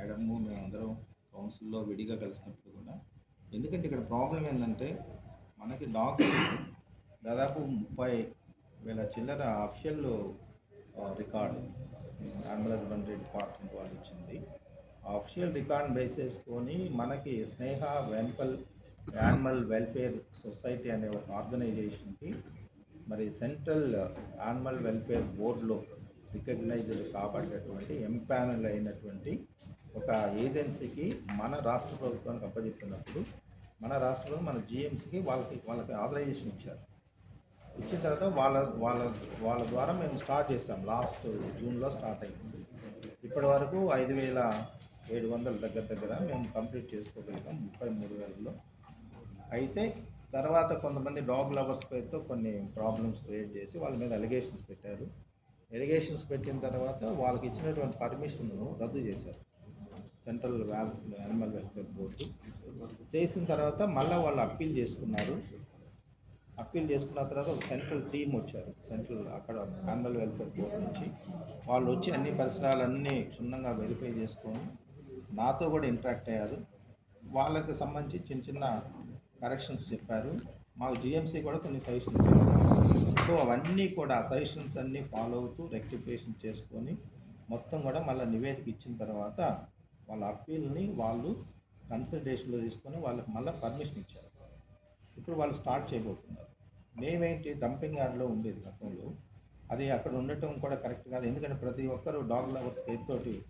Madam మేమందరం కౌన్సిల్లో విడిగా కలిసినప్పుడు కూడా. ఎందుకంటే ఇక్కడ ప్రాబ్లం ఏంటంటే మనకి డాగ్స్ దాదాపు ముప్పై వేల చిల్లర official record animal husbandry department వాళ్ళు ఇచ్చింది. ఆ అఫిషియల్ రికార్డ్ బేస్ చేసుకొని మనకి స్నేహ వెన్పల్ యానిమల్ వెల్ఫేర్ సొసైటీ అనే ఒక ఆర్గనైజేషన్కి మరి సెంట్రల్ యానిమల్ వెల్ఫేర్ బోర్డులో రికగ్నైజ్డ్ కాబట్టినటువంటి ఎంపానల్ అయినటువంటి ఒక ఏజెన్సీకి మన రాష్ట్ర ప్రభుత్వానికి అప్పచెప్పినప్పుడు మన రాష్ట్రంలో మన జిఎంసీకి వాళ్ళకి వాళ్ళకి ఆథరైజేషన్ ఇచ్చారు. ఇచ్చిన తర్వాత వాళ్ళ వాళ్ళ వాళ్ళ ద్వారా మేము స్టార్ట్ చేసాం లాస్ట్ జూన్లో స్టార్ట్ అయింది. ఇప్పటి వరకు ఐదు వేల ఏడు వందల దగ్గర దగ్గర మేము కంప్లీట్ చేసుకోగలిగాం ముప్పై మూడు వేలలో. అయితే తర్వాత కొంతమంది డాగ్ లవర్స్ పేరుతో కొన్ని ప్రాబ్లమ్స్ క్రియేట్ చేసి వాళ్ళ మీద అలిగేషన్స్ పెట్టారు. ఎలిగేషన్స్ పెట్టిన తర్వాత వాళ్ళకి ఇచ్చినటువంటి పర్మిషన్ రద్దు చేశారు. Central animal welfare board. చేసిన తర్వాత మళ్ళీ వాళ్ళు అప్పీల్ చేసుకున్నారు. అప్పీల్ చేసుకున్న తర్వాత ఒక సెంట్రల్ టీం వచ్చారు. సెంట్రల్ అక్కడ యానిమల్ వెల్ఫేర్ బోర్డు నుంచి. వాళ్ళు వచ్చి అన్ని పరిసరాలన్నీ క్షుణ్ణంగా వెరిఫై చేసుకొని నాతో కూడా ఇంటరాక్ట్ అయ్యారు. వాళ్ళకి సంబంధించి చిన్న చిన్న కరెక్షన్స్ చెప్పారు. మాకు జిఎంసీ కూడా కొన్ని సజెషన్స్ చేశారు. సో అవన్నీ కూడా సజెషన్స్ అన్నీ ఫాలో అవుతూ రెక్టిఫికేషన్ చేసుకొని మొత్తం కూడా మళ్ళీ నివేదిక ఇచ్చిన తర్వాత వాళ్ళ అప్పీల్ని వాళ్ళు కన్సిడరేషన్లో తీసుకొని వాళ్ళకి మళ్ళీ పర్మిషన్ ఇచ్చారు. ఇప్పుడు వాళ్ళు స్టార్ట్ చేయబోతున్నారు. మేమేంటి డంపింగ్ యార్డ్లో ఉండేది గతంలో. అది అక్కడ ఉండటం కూడా కరెక్ట్ కాదు. ఎందుకంటే ప్రతి ఒక్కరు డాగ్ లవర్స్ పేరుతోటి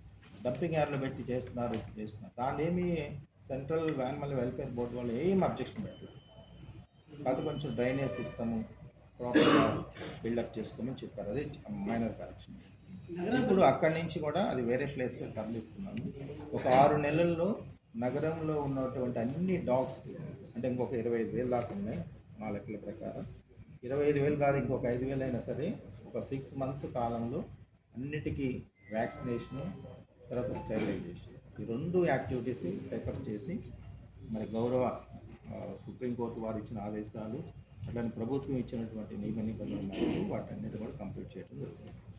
డంపింగ్ యార్డ్లో పెట్టి చేస్తున్నారు చేస్తున్నారు. దాన్ని ఏమి సెంట్రల్ యానిమల్ వెల్ఫేర్ బోర్డు వాళ్ళు ఏం అబ్జెక్షన్ పెట్టలేదు. కాదు కొంచెం డ్రైనేజ్ సిస్టము ప్రాపర్గా బిల్డప్ చేసుకోమని చెప్పారు. అదే మైనర్ కరెక్షన్. ఇప్పుడు అక్కడి నుంచి కూడా అది వేరే ప్లేస్కి తరలిస్తున్నాము ఒక ఆరు నెలల్లో నగరంలో ఉన్నటువంటి అన్ని డాగ్స్కి అంటే ఇంకొక ఇరవై ఐదు వేలు దాకా ఉన్నాయి మా లెక్కల ప్రకారం. ఇరవై ఐదు వేలు కాదు ఇంకొక ఐదు వేలు అయినా సరే ఒక సిక్స్ మంత్స్ కాలంలో అన్నిటికీ వ్యాక్సినేషను తర్వాత స్టెరిలైజేషన్. ఈ రెండు యాక్టివిటీస్ టేకప్ చేసి మరి గౌరవ సుప్రీంకోర్టు వారు ఇచ్చిన ఆదేశాలు అట్లానే ప్రభుత్వం ఇచ్చినటువంటి నియమ నిబంధనలు వాటన్నిటి కూడా కంప్లీట్ చేయడం జరుగుతుంది.